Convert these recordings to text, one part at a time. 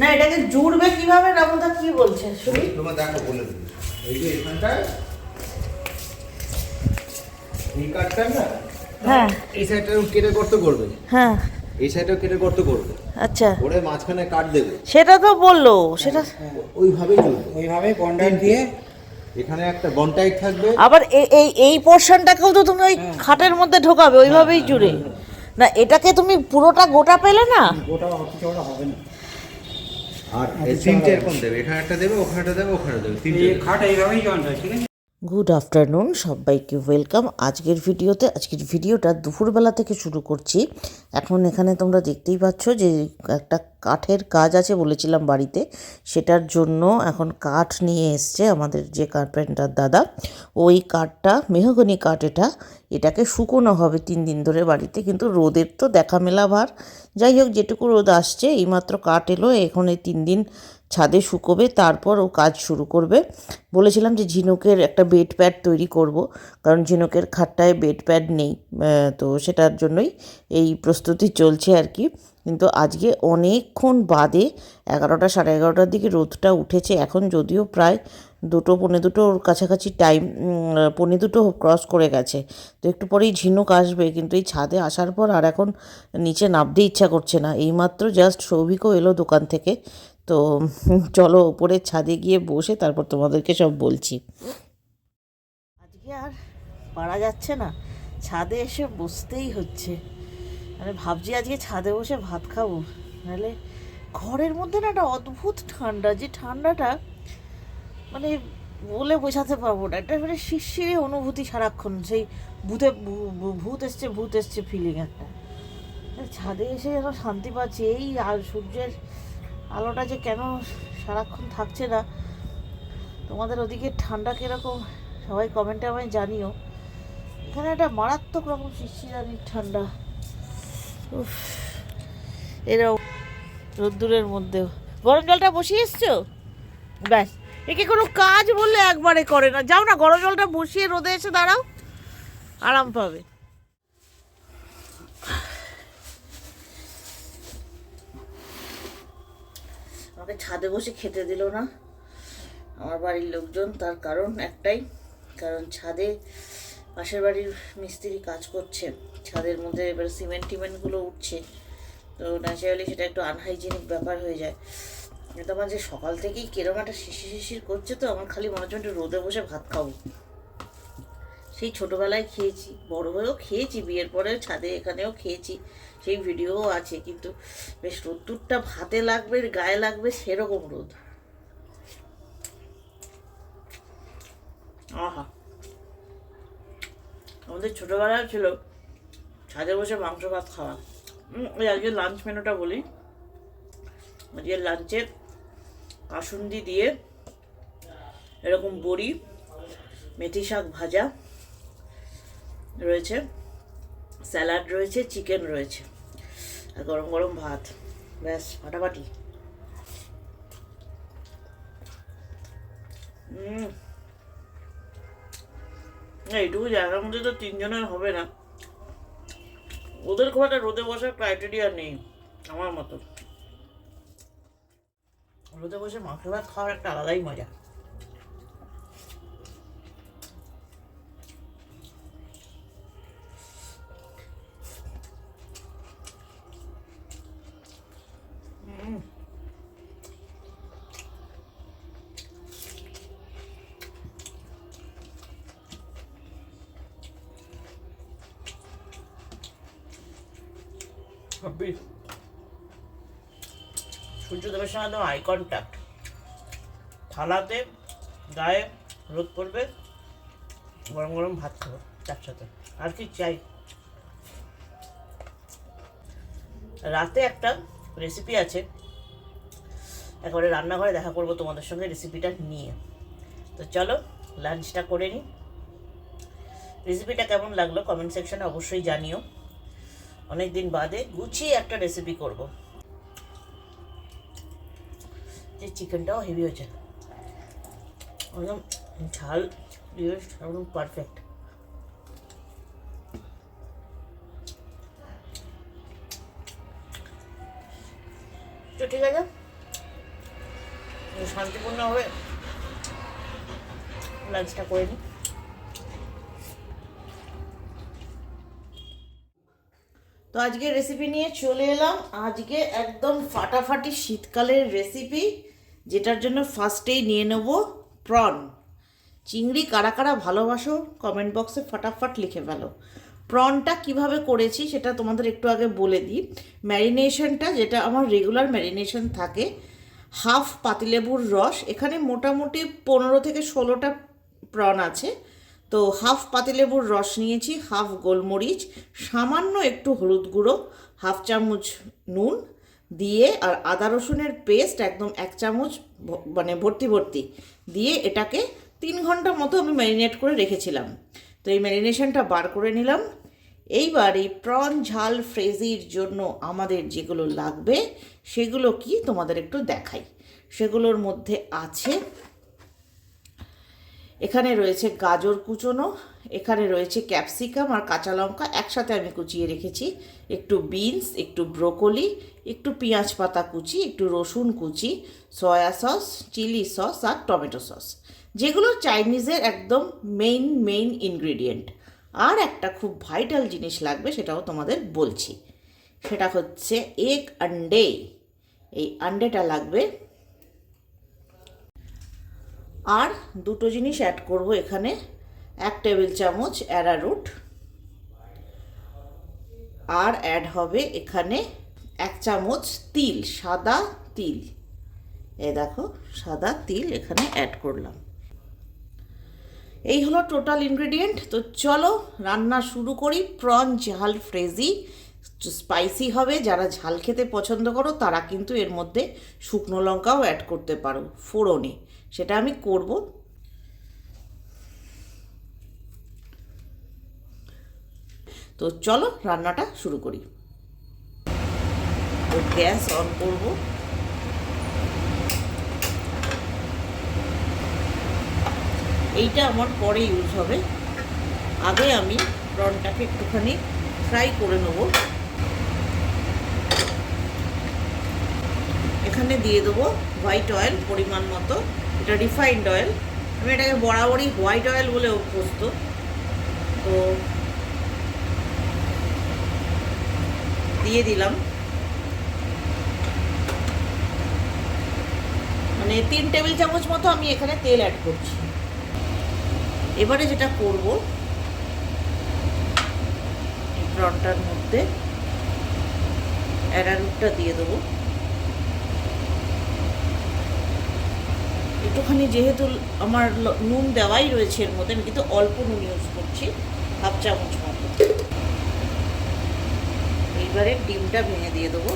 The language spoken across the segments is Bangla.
না এটাকে জুড়বে কীভাবে? রামদা কি বলছে? শুনি। তোমার দেখো বলে দিই এই যে এখানটায় এই কাঠটা না হ্যাঁ। এই সাইডটা কেটে গর্ত করবে। হ্যাঁ। এই সাইডটাও কেটে গর্ত করবে। আচ্ছা। ওরে মাঝখানে কাট দেবে। সেটা তো বলল সেটা ওইভাবেই চলবে। ওইভাবে বন্ডার দিয়ে। এখানে একটা বনটাইট থাকবে। আবার এই এই এই পোর্শনটাকেও তো তুমি ওই খাটের মধ্যে ঢোকাবে ওইভাবেই জুড়ে না এটাকে তুমি পুরোটা গোটা পেলে না? গোটা হবে না। আর এই তিনটে এরকম দেবে এখানে একটা দেবে ওখানে একটা দেবে ওখানে দেবে তিনটে। খাট এইভাবেই জয়েন্ট হয় ঠিক আছে গুড আফটারনুন সবাইকে ওয়েলকাম আজকের ভিডিওতে, আজকের ভিডিওটা দুপুরবেলা থেকে শুরু করছি। এখন এখানে তোমরা দেখতেই পাচ্ছ যে একটা কাঠের কাজ আছে বলেছিলাম বাড়িতে। সেটার জন্য এখন কাঠ নিয়ে এসছে আমাদের যে কার্পেন্টার দাদা। ওই কাঠটা, মেহগনি কাঠ এটা, এটাকে শুকোনো হবে তিন দিন ধরে বাড়িতে, কিন্তু রোদের তো দেখা মেলা ভার যাই হোক, যেটুকু রোদ আসছে, এইমাত্র কাঠ এলো, এখন এই তিন দিন ছাদে শুকোবে, তারপর ও কাজ শুরু করবে। বলেছিলাম যে ঝিনুকের একটা বেড প্যাড তৈরি করব, কারণ ঝিনুকের খাটটায় বেড প্যাড নেই তো সেটার জন্যই এই প্রস্তুতি চলছে আর কি। কিন্তু আজকে অনেকক্ষণ বাদে এগারোটা সাড়ে এগারোটার দিকে রোদটা উঠেছে। এখন যদিও প্রায় দুটো পৌনে দুটোর কাছাকাছি টাইম পৌনে দুটো ক্রস করে গেছে। তো একটু পরেই ঝিনুক আসবে, কিন্তু এই ছাদে আসার পর আর এখন নিচে নামতে ইচ্ছা করছে না। এইমাত্র জাস্ট সৌভিকও এলো দোকান থেকে তো চলো ওপরের ছাদে গিয়ে বসে তারপর তোমাদেরকে সব বলছি। আজকে আর পারা যাচ্ছে না, ছাদে এসে বসতেই হচ্ছে। মানে ভাবছি আজকে ছাদে বসে ভাত খাব, নাহলে ঘরের মধ্যে না একটা অদ্ভুত ঠান্ডা, যে ঠান্ডাটা মানে বলে বোঝাতে পারব না, একটা মানে শিরশিরে অনুভূতি সারাক্ষণ, সেই ভূতে ভূত এসছে ভূত এসছে ফিলিং একটা। ছাদে এসে যেন শান্তি পাচ্ছি, এই আর সূর্যের আলোটা যে কেন সারাক্ষণ থাকছে না, তোমাদের ওদিকে ঠান্ডা কীরকম, সবাই কমেন্টে আমায় জানিও। এখানে একটা মারাত্মক রকম শিশিরানির ঠান্ডা। উফ এরকম রোদ্দুরের মধ্যেও। গরম জলটা বসিয়ে এসছো? ব্যাস, একে কোনো কাজ বললে একবারে করে না। যাও না, গরম জলটা বসিয়ে রোদে এসে দাঁড়াও, আরাম পাবে। আমাকে ছাদে বসে খেতে দিল না। আমার বাড়ির লোকজন তার কারণ একটাই, কারণ ছাদে পাশের বাড়ির মিস্ত্রি কাজ করছে। ছাদের মধ্যে এবার সিমেন্ট টিমেন্টগুলো উঠছে। তো ন্যাচারালি সেটা একটু আনহাইজেনিক ব্যাপার হয়ে যায়। কিন্তু আমার যে সকাল থেকেই কেরম একটা শিশির শিশির করছে তো, আমার খালি মনে হচ্ছে রোদে বসে ভাত খাব। সেই ছোটোবেলায় খেয়েছি, বড় হয়েও খেয়েছি, বিয়ের পরে ছাদে এখানেও খেয়েছি, সেই ভিডিওও আছে, কিন্তু বেশ রোদ্দুরটা ভাতে লাগবে, গায়ে লাগবে সেরকম রোদ। আহা। আমাদের ছোটোবেলায় ছিল ছাদে বসে মাংস ভাত খাওয়া। ওই আজকে লাঞ্চ মেনুটা বলি। আজকে লাঞ্চে কাসুন্দি দিয়ে এরকম বড়ি, মেথি শাক ভাজা রয়েছে, স্যালাড রয়েছে, চিকেন রয়েছে, আর গরম গরম ভাত। ব্যাস, ফাটাফাটি। এইটুকু জায়গার মধ্যে তো তিনজনের হবে না। ওদের খুব একটা রোদে বসার ক্রাইটেরিয়া নেই, আমার মতো। রোদে বসে মাংস ভাত খাওয়ার একটা আলাদাই মজা। ছাব্বিশ সূর্যদেবের সঙ্গে একদম আই কন্ট্যাক্ট থালাতে গায়ে রোদ পড়বে, গরম গরম ভাত খাব তার সাথে আর কি চাই? রাতে একটা রেসিপি আছে। একবারে রান্নাঘরে দেখা করব তোমাদের সঙ্গে রেসিপিটা নিয়ে। তো চলো লাঞ্চটা করে নিই রেসিপিটা কেমন লাগল? কমেন্ট সেকশনে অবশ্যই জানিও। অনেক দিন বাদে গুছিয়ে একটা রেসিপি করব। যে চিকেনটাও হেভি হয়েছে। একদম ঝাল একদম পারফেক্ট তো ঠিক আছে। শান্তিপূর্ণভাবে লাঞ্চটা করে নিই তো আজকে রেসিপি নিয়ে চলে এলাম। আজকে একদম ফাটাফাটি শীতকালের রেসিপি যেটার জন্য ফার্স্টেই নিয়ে নেব প্রন চিংড়ি কারা কারা ভালোবাসো কমেন্ট বক্সে ফটাফট লিখে ফেলো। প্রনটা কীভাবে করেছি সেটা তোমাদের একটু আগে বলে দিই। ম্যারিনেশনটা যেটা আমার রেগুলার ম্যারিনেশন থাকে হাফ পাতিলেবুর রস। এখানে মোটামুটি পনেরো থেকে ষোলোটা প্রন আছে। তো হাফ পাতিলেবুর রস নিয়েছি, হাফ গোলমরিচ, সামান্য একটু হলুদ গুঁড়ো, হাফ চামচ নুন দিয়ে আর আদা রসুনের পেস্ট একদম এক চামচ মানে ভর্তি ভর্তি দিয়ে এটাকে তিন ঘণ্টা মতো আমি ম্যারিনেট করে রেখেছিলাম। তো এই ম্যারিনেশনটা বার করে নিলাম। এইবার এই প্রন ঝাল ফ্রেজির জন্য আমাদের যেগুলো লাগবে সেগুলো কি তোমাদের একটু দেখাই। সেগুলোর মধ্যে আছে এখানে রয়েছে গাজর কুচোনো, এখানে রয়েছে ক্যাপসিকাম আর কাঁচা লঙ্কা একসাথে আমি কুচিয়ে রেখেছি। একটু বিনস, একটু ব্রোকলি, একটু পেঁয়াজ পাতা কুচি, একটু রসুন কুচি, সয়া সস, চিলি সস আর টমেটো সস। যেগুলো চাইনিজের একদম মেইন মেইন ইনগ্রিডিয়েন্ট আর একটা খুব ভাইটাল জিনিস লাগবে, সেটাও তোমাদের বলছি। সেটা হচ্ছে এগ আন্ডে এই আন্ডেটা লাগবে আর দুটো জিনিস অ্যাড করব এখানে। এক টেবিল চামচ অ্যারারুট আর অ্যাড হবে এখানে এক চামচ তিল, সাদা তিল। এ দেখো, সাদা তিল এখানে অ্যাড করলাম। এই হলো টোটাল ইনগ্রেডিয়েন্ট তো চলো রান্না শুরু করি। প্রন ঝাল ফ্রেজি স্পাইসি হবে। যারা ঝাল খেতে পছন্দ করো, তারা কিন্তু এর মধ্যে শুকনো লঙ্কাও অ্যাড করতে পারো। ফোড়নে। সেটা আমি করব। তো চলো রান্নাটা শুরু করি। তো গ্যাস অন করব। এইটা আমার পরে ইউজ হবে। আগে আমি প্রনটাকে একটুখানি ফ্রাই করে নেব। এখানে দিয়ে দেবো হোয়াইট অয়েল পরিমাণ মতো। এটা রিফাইন্ড অয়েল আমি এটাকে বরাবরই হোয়াইট অয়েল বলে অভ্যস্ত। তো দিয়ে দিলাম। মানে তিন টেবিল চামচ মতো আমি এখানে তেল অ্যাড করছি। এবারে যেটা করব প্রনটার মধ্যে অ্যারারুটটা দিয়ে দেবো। একটুখানি যেহেতু আমার নুন দেওয়াই রয়েছে এর মধ্যে, আমি কিন্তু অল্প নুন ইউজ করছি, হাফ চামচ মতো। এইবারে ডিমটা ভেঙে দিয়ে দেবো।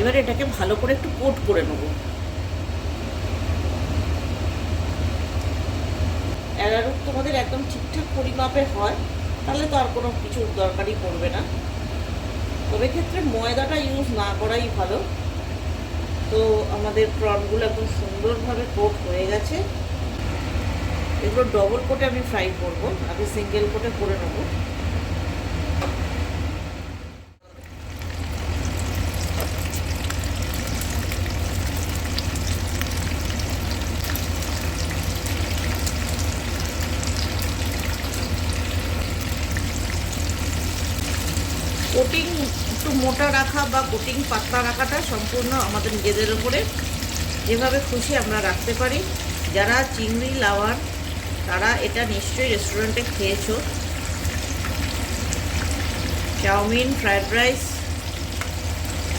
এবারে এটাকে ভালো করে একটু কোট করে নেব। অ্যারারুট তোমাদের একদম ঠিকঠাক পরিমাপে হয়। তাহলে তো আর কোনো কিছু দরকারই পড়বে না। তবে ক্ষেত্রে ময়দাটা ইউজ না করাই ভালো। তো আমাদের প্রনগুলো এখন সুন্দরভাবে কোট হয়ে গেছে। এগুলো ডবল কোটে আমি ফ্রাই করব, আগে সিঙ্গেল কোটে করে নেব। কোটিং একটু মোটা রাখা বা কোটিং পাতলা রাখাটা সম্পূর্ণ আমাদের নিজেদের উপরে। যেভাবে খুশি আমরা রাখতে পারি। যারা চিংড়ি লাওয়ার, তারা এটা নিশ্চয়ই রেস্টুরেন্টে খেয়েছো। চাউমিন ফ্রায়েড রাইস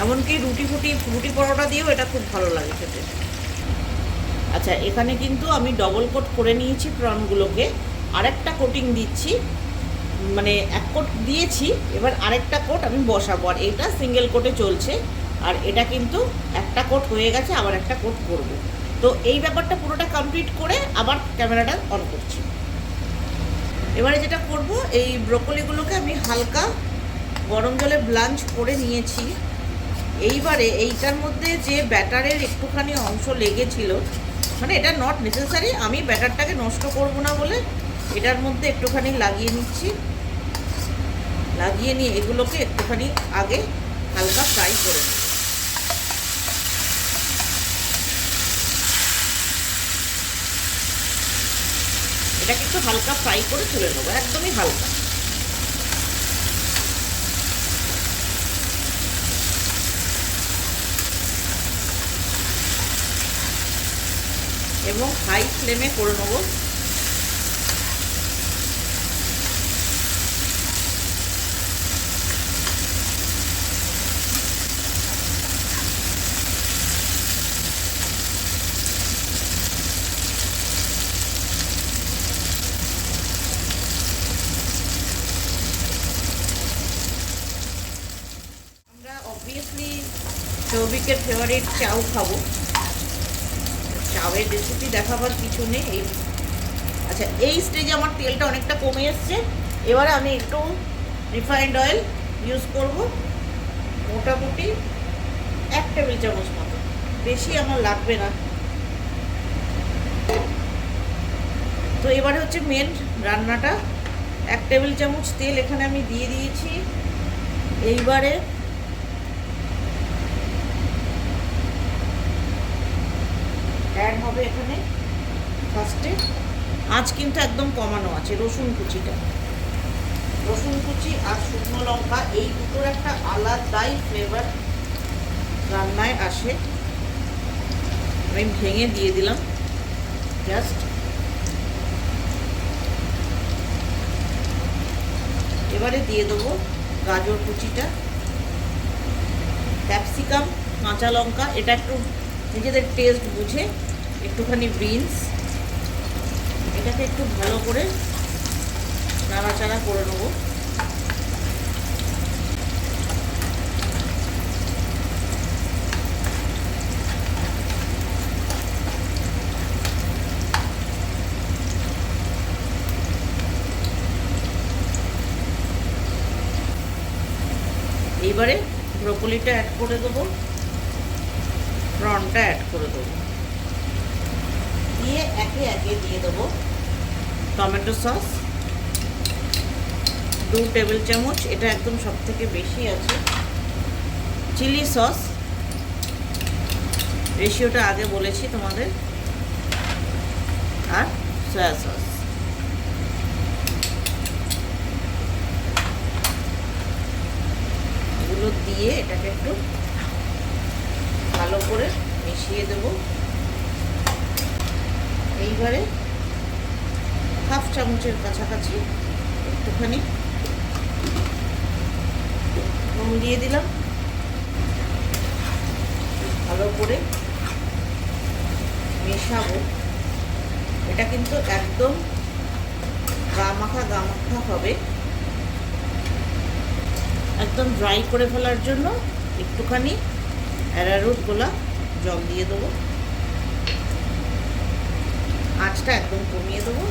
এমনকি রুটি ফুটি, রুটি পরোটা দিয়েও এটা খুব ভালো লাগে খেতে। আচ্ছা এখানে কিন্তু আমি ডবল কোট করে নিয়েছি প্রনগুলোকে আরেকটা কোটিং দিচ্ছি। মানে এক কোট দিয়েছি, এবার আরেকটা কোট আমি বসাবো। আর এটা সিঙ্গেল কোটে চলছে, আর এটা কিন্তু একটা কোট হয়ে গেছে, আবার একটা কোট করব। তো এই ব্যাপারটা পুরোটা কমপ্লিট করে আবার ক্যামেরাটা অন করছি। এবারে যেটা করব, এই ব্রোকলিগুলোকে আমি হালকা গরম জলে ব্লাঞ্চ করে নিয়েছি। এইবারে এইটার মধ্যে যে ব্যাটারের একটুখানি অংশ লেগেছিল মানে এটা নট নেসেসারি আমি ব্যাটারটাকে নষ্ট করব না বলে এটার মধ্যে একটুখানি লাগিয়ে নিচ্ছি। লাগিয়ে নিয়ে এগুলোকে একটুখানি আগে হালকা ফ্রাই করে নেব এটাকে একটু হালকা ফ্রাই করে তুলে নেব, একদমই হালকা। এবং হাই ফ্লেমে করে নেব আমরা অবভিয়াসলি সৌভিকের ফেভারিট চাউ খাব। চাউয়ের রেসিপি দেখাবার কিছু নেই। এই আচ্ছা এই স্টেজে আমার তেলটা অনেকটা কমে এসছে। এবারে আমি একটু রিফাইন্ড অয়েল ইউজ করব। মোটামুটি এক টেবিল চামচ মতো। বেশি আমার লাগবে না। তো এবারে হচ্ছে মেন রান্নাটা। এক টেবিল চামচ তেল এখানে আমি দিয়ে দিয়েছি। এইবারে অ্যাড হবে এখানে ফার্স্টে আঁচ কিন্তু একদম কমানো আছে, রসুন কুচিটা। রসুন কুচি আর শুকনো লঙ্কা, এই দুটোর একটা আলাদাই ফ্লেভার রান্নায় আসে। আমি ভেঙে দিয়ে দিলাম জাস্ট এবারে দিয়ে দেবো গাজর কুচিটা। ক্যাপসিকাম, কাঁচা লঙ্কা, এটা একটু নিজেদের টেস্ট বুঝে একটুখানি বিনস এটাকে একটু ভালো করে নাড়াচাড়া করে নেব। এইবারে ব্রোকলিটা অ্যাড করে দেবো। প্রনটা অ্যাড করে দেবো। দিয়ে একে একে দিয়ে দেবো। টমেটো সস, দু টেবিল চামচ, এটা একদম সব থেকে বেশি আছে। চিলি সস, রেশিওটা আগে বলেছি তোমাদের। আর সয়া সস। এগুলো দিয়ে এটাকে একটু ভালো করে মিশিয়ে দেব। এইবারে হাফ চামচের কাছাকাছি একটুখানি নুন দিয়ে দিলাম। ভালো করে মেশাবো। এটা কিন্তু একদম গা মাখা গা মাখা হবে। একদম ড্রাই করে ফেলার জন্য একটুখানি অ্যারারুট গোলা জল দিয়ে দেবো। আঁচটা একদম কমিয়ে দেবো।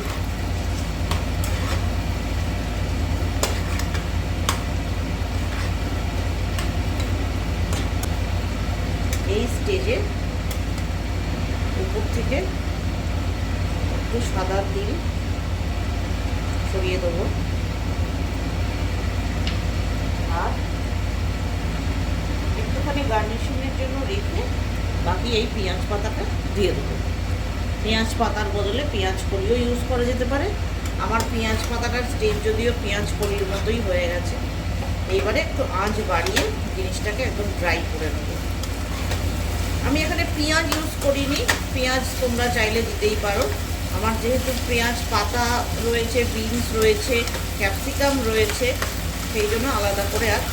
এই স্টেজে উপর থেকে একটু সাদা তিল ছড়িয়ে দেবো। আর একটুখানি গার্নিশিংয়ের জন্য রেখে বাকি এই পেঁয়াজ পাতাটা দিয়ে দেবো। পেঁয়াজ পাতার বদলে পেঁয়াজ কলিও ইউজ করা যেতে পারে। আমার পেঁয়াজ পাতাটার স্টেজ যদিও পেঁয়াজ কলির মতোই হয়ে গেছে। এইবারে একটু আঁচ বাড়িয়ে জিনিসটাকে একদম ড্রাই করে নেব। আমি এখানে পেঁয়াজ ইউজ করিনি। পেঁয়াজ তোমরা চাইলে দিতেই পারো। আমার যেহেতু পেঁয়াজ পাতা রয়েছে বিনস রয়েছে ক্যাপসিকাম রয়েছে, সেই জন্য আলাদা করে আর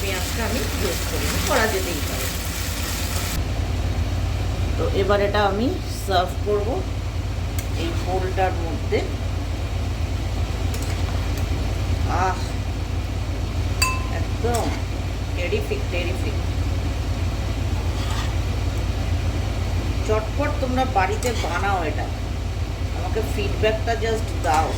পেঁয়াজটা আমি ইউজ করিনি। করা যেতেই পারে। তো এবার এটা আমি সার্ভ করব এই ফোলটার মধ্যে। আহ, একদম টেরিফিক টেরিফিক চটপট তোমরা বাড়িতে বানাও এটা। আমাকে ফিডব্যাকটা জাস্ট দাও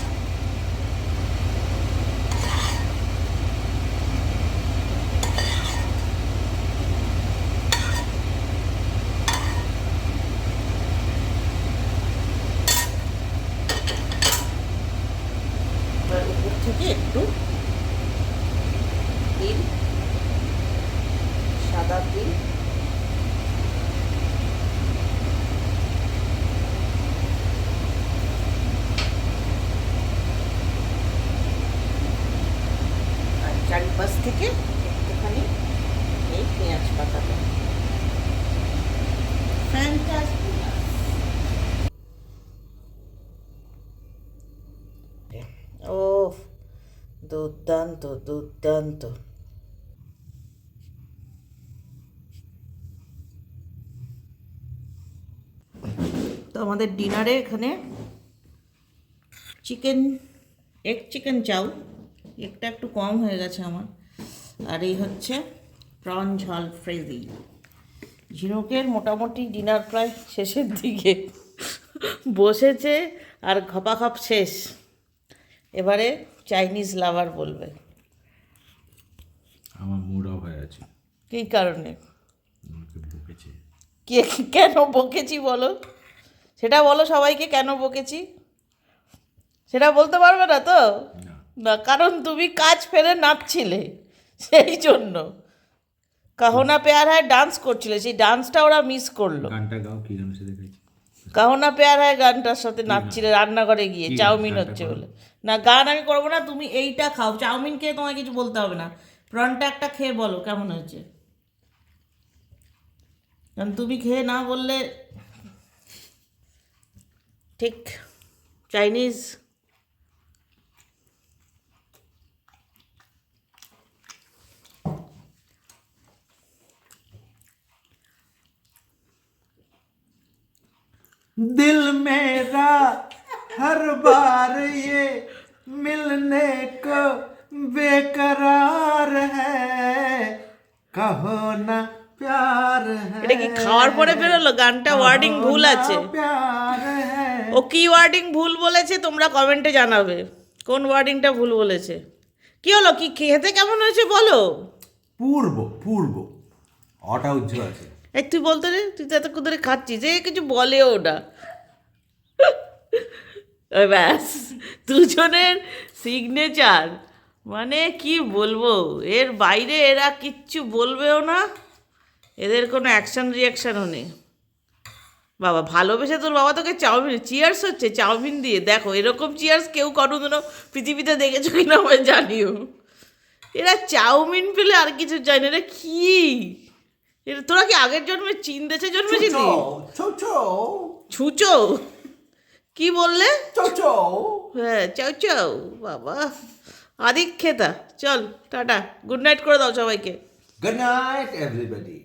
থেকে একটু তিল সাদা তিল চারিপাশ থেকে একটুখানি এই পেঁয়াজ পাতাটা। ও দুর্দান্ত দুর্দান্ত। তো আমাদের ডিনারে এখানে চিকেন, এগ চিকেন চাউ একটা একটু কম হয়ে গেছে আমার। আর এই হচ্ছে প্রন ঝাল ফ্রেজি। ঝিনুকের মোটামুটি ডিনার প্রায় শেষের দিকে। বসেছে আর খপাখপ শেষ। এবারে চাইনিজ লাভার বলবে। আমার মুড অফ হয়ে আছে কী কারণে? কে কেন বকেছি বলো? সেটা বলো সবাইকে কেন বকেছি? সেটা বলতে পারবে না তো? না কারণ তুমি কাজ ফেলে নাচছিলে সেই জন্য। কাহনা পেয়ার হায় ডান্স করছিলে সেই ডান্সটা ওরা মিস করল। গানটা গাও কি গান সাথে গাইছি? কাহনা পেয়ার হায় গানটার সাথে নাচছিলে রান্নাঘরে গিয়ে চাউমিন হচ্ছে বলে। না গান আমি করব না তুমি এইটা খাও। চাউমিন খেয়ে তোমায় কিছু বলতে হবে না। প্রনটা একটা খেয়ে বলো কেমন হয়েছে? কারণ তুমি খেয়ে না বললে ঠিক চাইনিজ दिल मेरा हर बार ये मिलने को बेकरार है कहो ना प्यार है এটা কি খাওয়ার পরে বেরোলো গানটা ওয়ার্ডিং ভুল আছে प्यार है ও কি ওয়ার্ডিং ভুল বলেছে তোমরা কমেন্টে জানাবে কোন ওয়ার্ডিংটা ভুল বলেছে কি হলো কি খেতে কেমন হয়েছে বলো পূর্ব পূর্ব অটা উজ্জ্বল আছে এই তুই বলতো রে তুই তো এতক্ষণ ধরে খাচ্ছিস, এ কিছু বলেও না। ব্যাস, দুজনের সিগনেচার মানে কি বলব, এর বাইরে এরা কিচ্ছু বলবেও না, এদের কোনো অ্যাকশন রিয়াকশানও নেই। বাবা, ভালোবেসে তোর বাবা তোকে চাউমিন চিয়ার্স হচ্ছে, চাউমিন দিয়ে। দেখো, এরকম চিয়ার্স কেউ কোনোদিনও পৃথিবীতে দেখেছ কিনা আমায় জানিও। এরা চাউমিন পেলে আর কিছু চায় না, এরা কি? এরা তোরা কি আগের জন্মে চিন দেশে জন্মেছিলি? চো ছুচো? কি বললে? চৌচো। হ্যাঁ চৌচো বাবা। আদিক খেতা চল টাটা। গুড নাইট করে দাও সবাইকে। Good night everybody